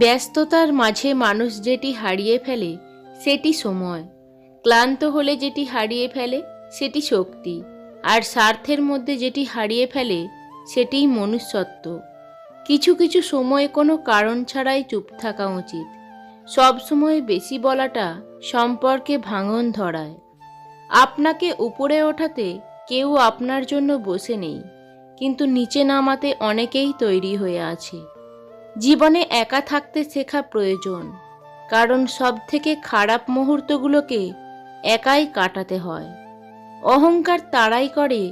ব্যস্ততার মাঝে মানুষ যেটি হারিয়ে ফেলে, সেটি সময়। ক্লান্ত হলে যেটি হারিয়ে ফেলে, সেটি শক্তি। আর স্বার্থের মধ্যে যেটি হারিয়ে ফেলে, সেটিই মনুষ্যত্ব। কিছু কিছু সময় কোনো কারণ ছাড়াই চুপ থাকা উচিত। সব সময় বেশি বলাটা সম্পর্কে ভাঙন ধরায়। আপনাকে উপরে ওঠাতে কেউ আপনার জন্য বসে নেই, কিন্তু নিচে নামাতে অনেকেই তৈরি হয়ে আছে। জীবনে একা থাকতে শেখা প্রয়োজন, কারণ সব থেকে খারাপ মুহূর্তগুলোকে একাই কাটাতে হয়। অহংকার তারাই করে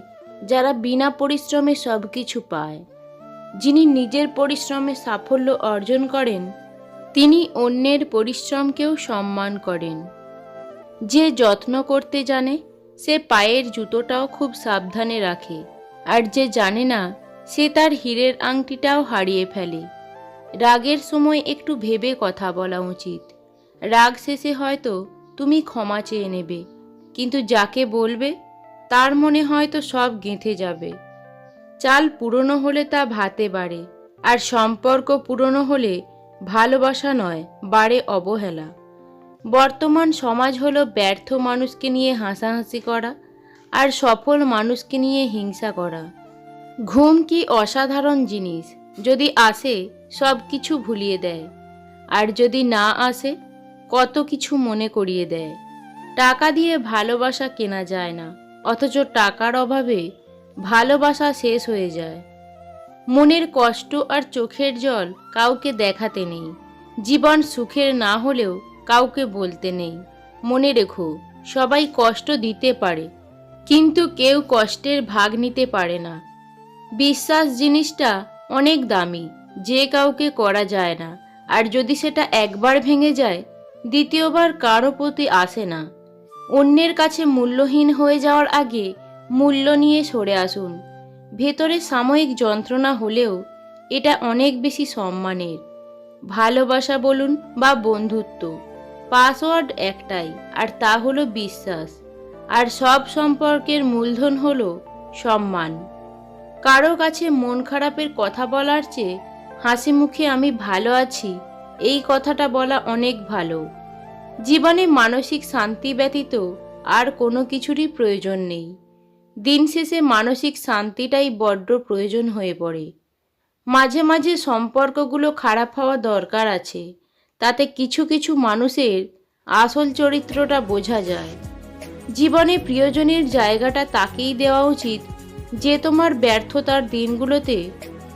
যারা বিনা পরিশ্রমে সব কিছু পায়। যিনি নিজের পরিশ্রমে সাফল্য অর্জন করেন, তিনি অন্যের পরিশ্রমকেও সম্মান করেন। যে যত্ন করতে জানে, সে পায়ের জুতোটাও খুব সাবধানে রাখে, আর যে জানে না, সে তার হীরের আংটিটাও হারিয়ে ফেলে। রাগের সময় একটু ভেবে কথা বলা উচিত। রাগ শেষে হয়তো তুমি ক্ষমা চেয়ে নেবে, কিন্তু যাকে বলবে, তার মনে হয়তো সব গেঁথে যাবে। চাল পুরনো হলে তা ভাতে বাড়ে, আর সম্পর্ক পুরনো হলে ভালোবাসা নয়, বাড়ে অবহেলা। বর্তমান সমাজ হলো ব্যর্থ মানুষকে নিয়ে হাসাহাসি করা, আর সফল মানুষকে নিয়ে হিংসা করা। ঘুম কি অসাধারণ জিনিস, যদি আসে সব কিছু ভুলিয়ে দেয়। আর যদি না আসে, কত কিছু মনে করিয়ে দেয়। টাকা দিয়ে ভালোবাসা কেনা যায় না, অথচ টাকার অভাবে ভালোবাসা শেষ হয়ে যায়। মনের কষ্ট আর চোখের জল কাউকে দেখাতে নেই, জীবন সুখের না হলেও কাউকে বলতে নেই। মনে রেখো, সবাই কষ্ট দিতে পারে, কিন্তু কেউ কষ্টের ভাগ নিতে পারে না। বিশ্বাস জিনিসটা অনেক দামি। যে কাউকে করা যায় না। আর যদি সেটা একবার ভেঙে যায়, দ্বিতীয়বার কারও প্রতি আসে না। অন্যের কাছে মূল্যহীন হয়ে যাওয়ার আগে মূল্য নিয়ে সরে আসুন। ভেতরে সাময়িক যন্ত্রণা হলেও এটা অনেক বেশি সম্মানের। ভালোবাসা বলুন বা বন্ধুত্ব, পাসওয়ার্ড একটাই, আর তা হলো বিশ্বাস। আর সব সম্পর্কের মূলধন হলো সম্মান। কারও কাছে মন খারাপের কথা বলার চেয়ে হাসি মুখে আমি ভালো আছি। এই কথাটা বলা অনেক ভালো। জীবনে মানসিক শান্তি ব্যতীত আর কোনো কিছুরই প্রয়োজন নেই। দিন শেষে মানসিক শান্তিটাই বড্ড প্রয়োজন হয়ে পড়ে। মাঝে মাঝে সম্পর্কগুলো খারাপ হওয়া দরকার আছে। তাতে কিছু কিছু মানুষের আসল চরিত্রটা বোঝা যায়। জীবনে প্রিয়জনের জায়গাটা তাকেই দেওয়া উচিত যে তোমার ব্যর্থতার দিনগুলোতে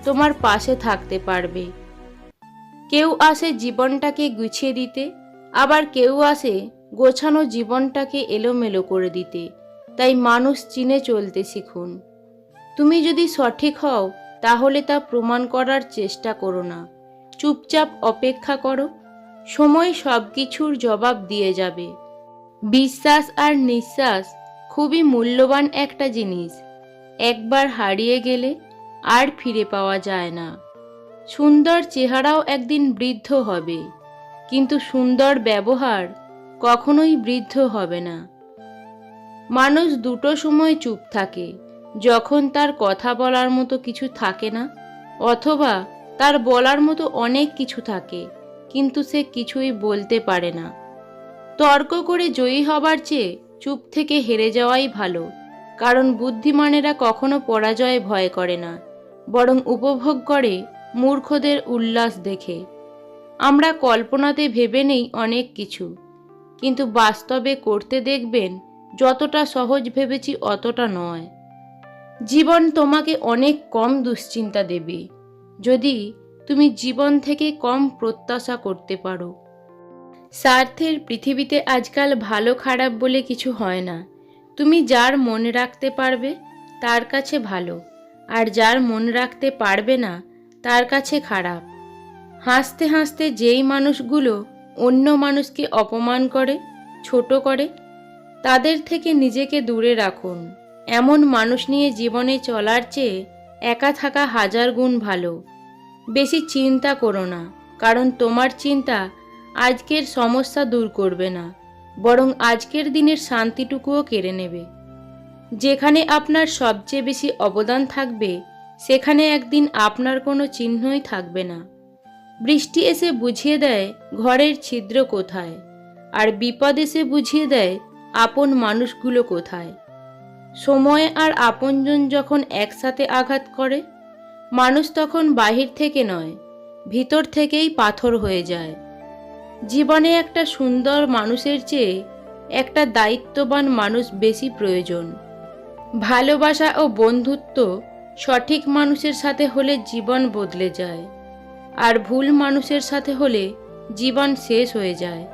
তোমার পাশে থাকতে পারবে। কেউ আসে জীবনটাকে গুছিয়ে দিতে, আবার কেউ আসে গোছানো জীবনটাকে এলোমেলো করে দিতে। তাই মানুষ চিনে চলতে শিখুন। তুমি যদি সঠিক হও, তাহলে তা প্রমাণ করার চেষ্টা করো না। চুপচাপ অপেক্ষা করো, সময় সব কিছুর জবাব দিয়ে যাবে। বিশ্বাস আর নিঃশ্বাস খুবই মূল্যবান একটা জিনিস। একবার হারিয়ে গেলে আর ফিরে পাওয়া যায় না। সুন্দর চেহারাও একদিন বৃদ্ধ হবে। কিন্তু সুন্দর ব্যবহার কখনোই বৃদ্ধ হবে না। মানুষ দুটো সময় চুপ থাকে, যখন তার কথা বলার মতো কিছু থাকে না, অথবা তার বলার মতো অনেক কিছু থাকে, কিন্তু সে কিছুই বলতে পারে না। তর্ক করে জয়ী হবার চেয়ে চুপ থেকে হেরে যাওয়াই ভালো, কারণ বুদ্ধিমানেরা কখনো পরাজয় ভয় করে না। বরং উপভোগ করে মূর্খদের উল্লাস দেখে। আমরা কল্পনাতে ভেবে নেই অনেক কিছু, কিন্তু বাস্তবে করতে দেখবেন যতটা সহজ ভেবেছি অতটা নয়। জীবন তোমাকে অনেক কম দুশ্চিন্তা দেবে, যদি তুমি জীবন থেকে কম প্রত্যাশা করতে পারো। স্বার্থের পৃথিবীতে আজকাল ভালো খারাপ বলে কিছু হয় না। তুমি যার মনে রাখতে পারবে, তার কাছে ভালো। আর যার মনে রাখতে পারবে না, তার কাছে খারাপ। হাসতে হাসতে যেই মানুষগুলো অন্য মানুষকে অপমান করে, ছোট করে, তাদের থেকে নিজেকে দূরে রাখুন। এমন মানুষ নিয়ে জীবনে চলার চেয়ে একা থাকা হাজার গুণ ভালো। বেশি চিন্তা করো না, কারণ তোমার চিন্তা আজকের সমস্যা দূর করবে না, বরং আজকের দিনের শান্তিটুকুও কেড়ে নেবে। যেখানে আপনার সবচেয়ে বেশি অবদান থাকবে, সেখানে একদিন আপনার কোনো চিহ্নই থাকবে না। বৃষ্টি এসে বুঝিয়ে দেয়, ঘরের ছিদ্র কোথায়? আর বিপদ এসে বুঝিয়ে দেয়, আপন মানুষগুলো কোথায়? সময় আর আপনজন যখন একসাথে আঘাত করে, মানুষ তখন বাহির থেকে নয়, ভিতর থেকেই পাথর হয়ে যায়। জীবনে একটা সুন্দর মানুষের চেয়ে একটা দায়িত্ববান মানুষ বেশি প্রয়োজন। ভালোবাসা ও বন্ধুত্ব সঠিক মানুষের সাথে হলে জীবন বদলে যায়, আর ভুল মানুষের সাথে হলে জীবন শেষ হয়ে যায়।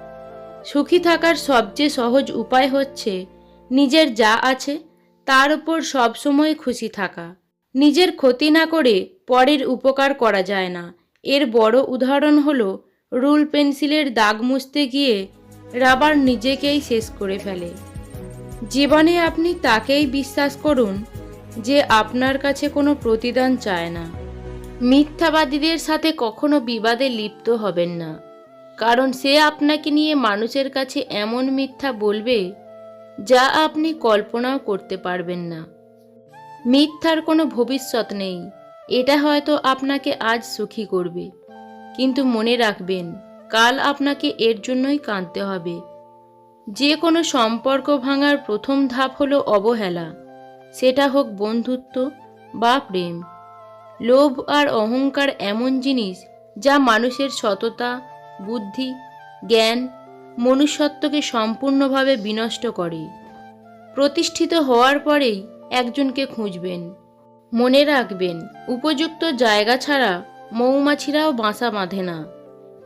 সুখী থাকার সবচেয়ে সহজ উপায় হচ্ছে নিজের যা আছে তার উপর সবসময় খুশি থাকা। নিজের ক্ষতি না করে পরের উপকার করা যায় না। এর বড় উদাহরণ হলো রুল পেন্সিলের দাগ মুছতে গিয়ে রাবার নিজেকেই শেষ করে ফেলে। জীবনে আপনি তাকেই বিশ্বাস করুন যে আপনার কাছে কোনো প্রতিদান চায় না। মিথ্যাবাদীদের সাথে কখনো বিবাদে লিপ্ত হবেন না। কারণ সে আপনাকে নিয়ে মানুষের কাছে এমন মিথ্যা বলবে যা আপনি কল্পনাও করতে পারবেন না। মিথ্যার কোনো ভবিষ্যৎ নেই। এটা হয়তো আপনাকে আজ সুখী করবে। কিন্তু মনে রাখবেন, কাল আপনাকে এর জন্যই কাঁদতে হবে। যে কোনো সম্পর্ক ভাঙার প্রথম ধাপ হলো অবহেলা। সেটা হোক বন্ধুত্ব বা প্রেম। লোভ আর অহংকার এমন জিনিস যা মানুষের সততা, বুদ্ধি, জ্ঞান, মনুষ্যত্বকে সম্পূর্ণভাবে বিনষ্ট করে। প্রতিষ্ঠিত হওয়ার পরেই একজনকে খুঁজবেন। মনে রাখবেন, উপযুক্ত জায়গা ছাড়া মৌমাছিরাও বাসা বাঁধে না।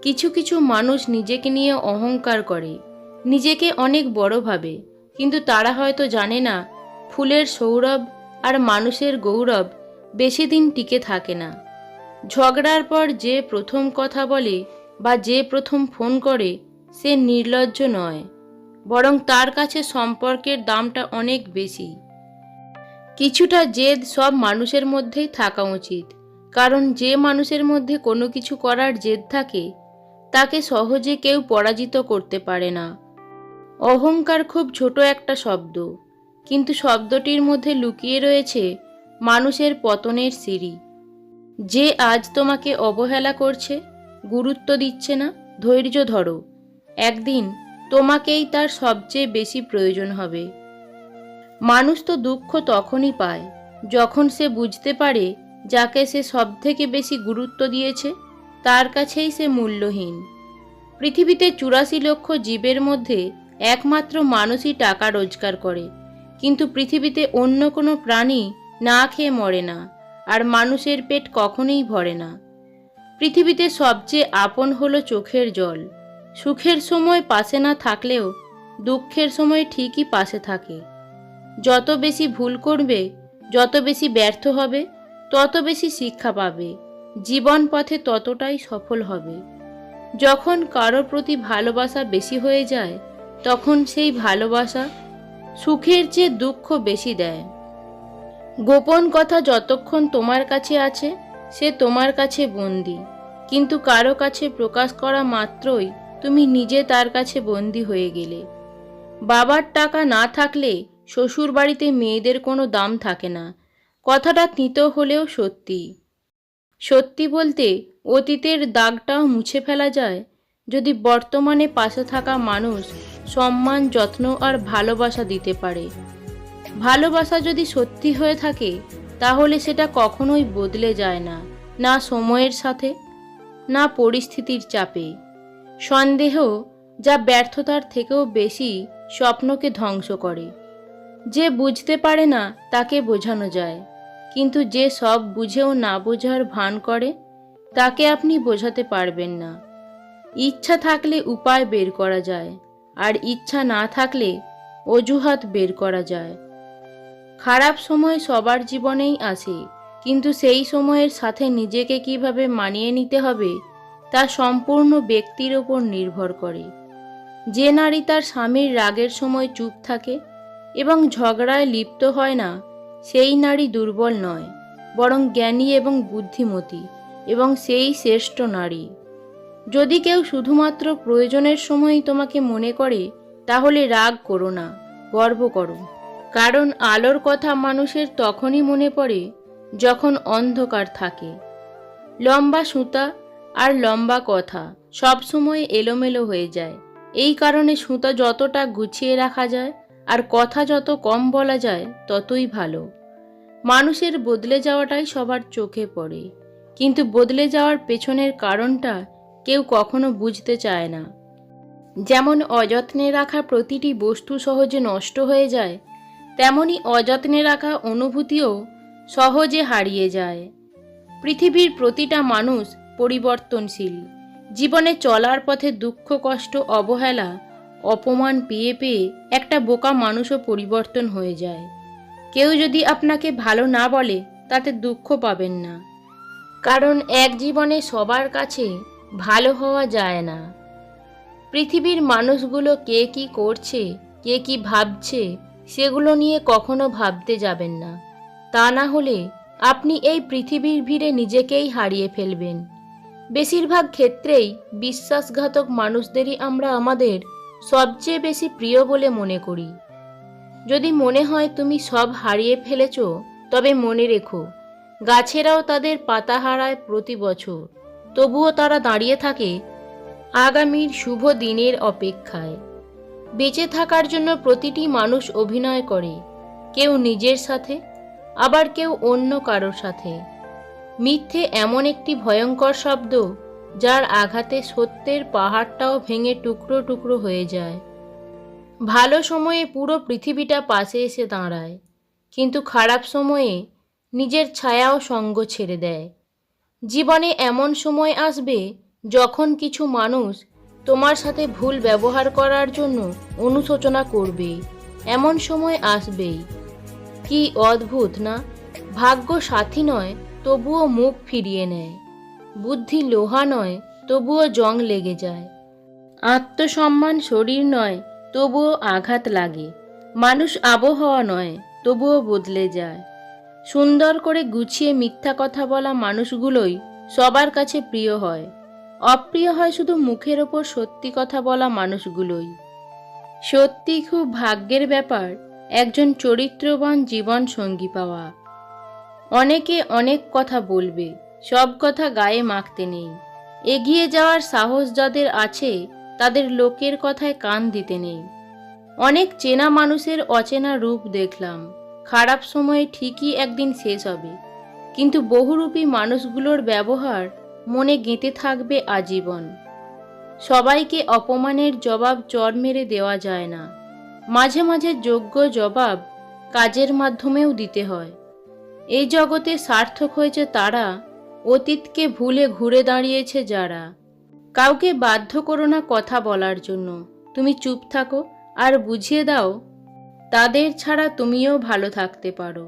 কিছু কিছু মানুষ নিজেকে নিয়ে অহংকার করে। নিজেকে অনেক বড় ভাবে, কিন্তু তারা হয়তো জানে না, ফুলের সৌরভ আর মানুষের গৌরব বেশি দিন টিকে থাকে না। ঝগড়ার পর যে প্রথম কথা বলে বা যে প্রথম ফোন করে, সে নির্লজ্জ নয়, বরং তার কাছে সম্পর্কের দামটা অনেক বেশি। কিছুটা জেদ সব মানুষের মধ্যেই থাকা উচিত, কারণ যে মানুষের মধ্যে কোনো কিছু করার জেদ থাকে, তাকে সহজে কেউ পরাজিত করতে পারে না। অহংকার খুব ছোট একটা শব্দ। কিন্তু শব্দটির মধ্যে লুকিয়ে রয়েছে মানুষের পতনের সিঁড়ি। যে আজ তোমাকে অবহেলা করছে, গুরুত্ব দিচ্ছে না, ধৈর্য ধরো। একদিন তোমাকেই তার সবচেয়ে বেশি প্রয়োজন হবে। মানুষ তো দুঃখ তখনই পায়, যখন সে বুঝতে পারে যাকে সে সব থেকে বেশি গুরুত্ব দিয়েছে, তার কাছেই সে মূল্যহীন। পৃথিবীতে চুরাশি লক্ষ জীবের মধ্যে একমাত্র মানুষই টাকা রোজগার করে। কিন্তু পৃথিবীতে অন্য কোনো প্রাণী না খেয়ে মরে না, আর মানুষের পেট কখনোই ভরে না। পৃথিবীতে সবচেয়ে আপন হলো চোখের জল। সুখের সময় পাশে না থাকলেও দুঃখের সময় ঠিকই পাশে থাকে। যত বেশি ভুল করবে, যত বেশি ব্যর্থ হবে, তত বেশি শিক্ষা পাবে। জীবন পথে ততটাই সফল হবে। যখন কারোর প্রতি ভালোবাসা বেশি হয়ে যায় তখন সেই ভালোবাসা সুখের চেয়ে দুঃখ বেশি দেয়। গোপন কথা যতক্ষণ তোমার কাছে আছে, সে তোমার কাছে বন্দি। কিন্তু কারও কাছে প্রকাশ করা মাত্রই তুমি নিজে তার কাছে বন্দি হয়ে গেলে। বাবার টাকা না থাকলে শ্বশুর বাড়িতে মেয়েদের কোনো দাম থাকে না। কথাটা তিতো হলেও সত্যি। সত্যি বলতে অতীতের দাগটাও মুছে ফেলা যায়। যদি বর্তমানে পাশে থাকা মানুষ সম্মান, যত্ন আর ভালোবাসা দিতে পারে। ভালোবাসা যদি সত্যি হয়ে থাকে, তাহলে সেটা কখনোই বদলে যায় না না সময়ের সাথে, না পরিস্থিতির চাপে। সন্দেহ যা ব্যর্থতার থেকেও বেশি স্বপ্নকে ধ্বংস করে। যে বুঝতে পারে না, তাকে বোঝানো যায়। কিন্তু যে সব বুঝেও না বোঝার ভান করে, তাকে আপনি বোঝাতে পারবেন না। ইচ্ছা থাকলে উপায় বের করা যায়। আর ইচ্ছা না থাকলে অজুহাত বের করা যায়। খারাপ সময় সবার জীবনেই আসে, কিন্তু সেই সময়ের সাথে নিজেকে কীভাবে মানিয়ে নিতে হবে, তা সম্পূর্ণ ব্যক্তির ওপর নির্ভর করে। যে নারী তার স্বামীর রাগের সময় চুপ থাকে এবং ঝগড়ায় লিপ্ত হয় না, সেই নারী দুর্বল নয়, বরং জ্ঞানী এবং বুদ্ধিমতী এবং সেই শ্রেষ্ঠ নারী। যদি কেউ শুধুমাত্র প্রয়োজনের সময়ই তোমাকে মনে করে, তাহলে রাগ করো না, গর্ব করো। কারণ আলোর কথা মানুষের তখনই মনে পড়ে যখন অন্ধকার থাকে। লম্বা সুতা আর লম্বা কথা সব সময় এলোমেলো হয়ে যায়। এই কারণে সুতা যতটা গুছিয়ে রাখা যায় আর কথা যত কম বলা যায়, ততই ভালো। মানুষের বদলে যাওয়াটাই সবার চোখে পড়ে। কিন্তু বদলে যাওয়ার পেছনের কারণটা কেউ কখনো বুঝতে চায় না। যেমন অযত্নে রাখা প্রতিটি বস্তু সহজে নষ্ট হয়ে যায়, তেমনি অযত্নে রাখা অনুভূতিও সহজে হারিয়ে যায়। পৃথিবীর প্রতিটা মানুষ পরিবর্তনশীল। জীবনে চলার পথে দুঃখ, কষ্ট, অবহেলা, অপমান পেয়ে পেয়ে একটা বোকা মানুষও পরিবর্তন হয়ে যায়। কেউ যদি আপনাকে ভালো না বলে, তাতে দুঃখ পাবেন না। কারণ এক জীবনে সবার কাছে ভালো হওয়া যায় না। পৃথিবীর মানুষগুলো কে কি করছে, কে কি ভাবছে, সেগুলো নিয়ে কখনো ভাবতে যাবেন না। তা না হলে আপনি এই পৃথিবীর ভিড়ে নিজেকেই হারিয়ে ফেলবেন। বেশিরভাগ ক্ষেত্রেই বিশ্বাসঘাতক মানুষদেরই আমরা আমাদের সবচেয়ে বেশি প্রিয় বলে মনে করি। যদি মনে হয় তুমি সব হারিয়ে ফেলেছ, তবে মনে রেখো, গাছেরাও তাদের পাতা হারায় প্রতি বছর। তবুও তারা দাঁড়িয়ে থাকে আগামীর শুভ দিনের অপেক্ষায়। বেঁচে থাকার জন্য প্রতিটি মানুষ অভিনয় করে, কেউ নিজের সাথে, আবার কেউ অন্য কারোর সাথে। মিথ্যে এমন একটি ভয়ঙ্কর শব্দ, যার আঘাতে সত্যের পাহাড়টাও ভেঙে টুকরো টুকরো হয়ে যায়। ভালো সময়ে পুরো পৃথিবীটা পাশে এসে দাঁড়ায়, কিন্তু খারাপ সময়ে নিজের ছায়াও সঙ্গ ছেড়ে দেয়। জীবনে এমন সময় আসবে যখন কিছু মানুষ তোমার সাথে ভুল ব্যবহার করার জন্য অনুশোচনা করবে। এমন সময় আসবেই। কি অদ্ভুত না? ভাগ্য সাথী নয়, তবুও মুখ ফিরিয়ে নেয়। বুদ্ধি লোহা নয়, তবুও জং লেগে যায়। আত্মসম্মান শরীর নয়, তবুও আঘাত লাগে। মানুষ আবহাওয়া নয়, তবুও বদলে যায়। সুন্দর করে গুছিয়ে মিথ্যা কথা বলা মানুষগুলোই সবার কাছে প্রিয় হয়। অপ্রিয় হয় শুধু মুখের ওপর সত্যি কথা বলা মানুষগুলোই। সত্যি খুব ভাগ্যের ব্যাপার একজন চরিত্রবান জীবন সঙ্গী পাওয়া। অনেকে অনেক কথা বলবে, সব কথা গায়ে মাখতে নেই। এগিয়ে যাওয়ার সাহস যাদের আছে, তাদের লোকের কথায় কান দিতে নেই। অনেক চেনা মানুষের অচেনা রূপ দেখলাম। খারাপ সময়ে ঠিকই একদিন শেষ হবে। কিন্তু বহুরূপী মানুষগুলোর ব্যবহার মনে গেঁথে থাকবে আজীবন। সবাইকে অপমানের জবাব চর মেরে দেওয়া যায় না। মাঝে মাঝে যোগ্য জবাব কাজের মাধ্যমেও দিতে হয়। এই জগতে সার্থক হয়েছে তারা, অতীতকে ভুলে ঘুরে দাঁড়িয়েছে যারা। কাউকে বাধ্য করো না কথা বলার জন্য। তুমি চুপ থাকো আর বুঝিয়ে দাও তাদের ছাড়া তুমিও ভালো থাকতে পারো।